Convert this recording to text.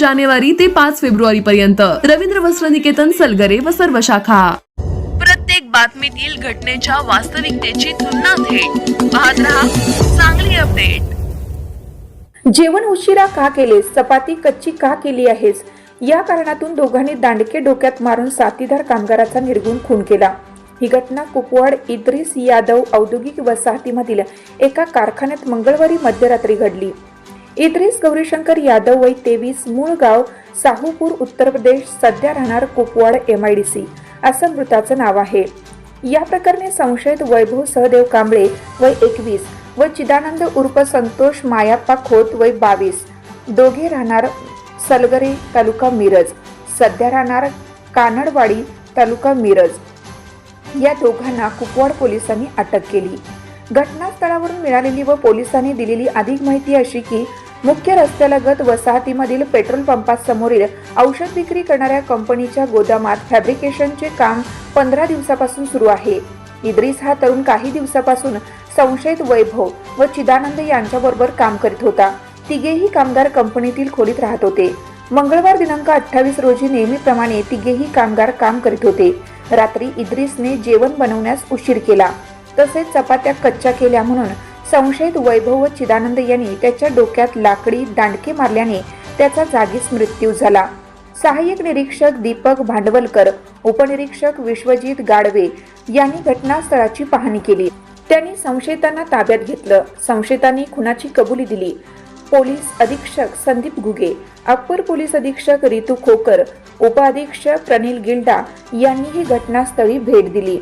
जानेवारी ते पाच फेब्रुवारी पर्यंत रवींद्र वस्त्र निकेतन सलगरे व सर्व शाखा. प्रत्येक बातमीतील घटनेच्या वास्तविकतेची तुलना थेट. पाहत रहा चांगली अपडेट. जेवण उशिरा का केलेस? चपाती कच्ची का केली आहेस? या कारणातून दोघांनी दांडके डोक्यात मारून साथीदार कामगाराचा निर्गुण खून केला. ही घटना कुपवाड इद्रिस यादव औद्योगिक वसाहतीमधील एका कारखान्यात मंगळवारी मध्यरात्री घडली. इद्रिस गौरीशंकर यादव वय तेवीस मूळ गाव साहूपूर उत्तर प्रदेश सध्या राहणार Kupwad M I D C असं मृताचं नाव आहे. या प्रकरणी संशयित वैभव सहदेव कांबळे वय एकवीस व चिदानंद उर्फ संतोष मायाप्पा खोत वय बावीस. दोघे राहणार सलगरे तालुका मिरज. सध्या राहणार कानडवाडी तालुका मिरज. या दोघांना कुपवाड पोलिसांनी अटक केली. घटनास्थळावरून मिळालेली व पोलिसांनी दिलेली अधिक माहिती अशी की मुख्य रस्त्यालगत वसाहतीमधील पेट्रोल पंपासमोरील औषध विक्री करणाऱ्या कंपनीच्या गोदामात फॅब्रिकेशनचे काम पंधरा दिवसापासून सुरू आहे. इद्रिस हा तरुण काही दिवसापासून संशयित वैभव व चिदानंद यांच्याबरोबर काम करीत होता. तिघेही कामगार कंपनीतील खोलीत राहत होते. मंगळवार दिनांक अठ्ठावीस रोजी नेहमीप्रमाणे तिघेही कामगार काम करीत होते. रात्री इद्रिसने जेवण बनवण्यास उशीर केला. तसेच चपात्या कच्च्या केल्या म्हणून संशयित वैभव चिदानंद यांनी त्याच्या डोक्यात लाकडी दांडके मारल्याने त्याचा जागीच मृत्यू झाला. सहाय्यक निरीक्षक दीपक भांडवलकर उपनिरीक्षक विश्वजित गाडवे यांनी घटनास्थळाची पाहणी केली. त्यांनी संशयितांना ताब्यात घेतलं. संशयितांनी खुनाची कबुली दिली. पोलीस अधीक्षक संदीप घुगे अप्पर पोलीस अधीक्षक रितू खोकर उपअधीक्षक प्रनिल गिल्डा यांनीही घटनास्थळी भेट दिली.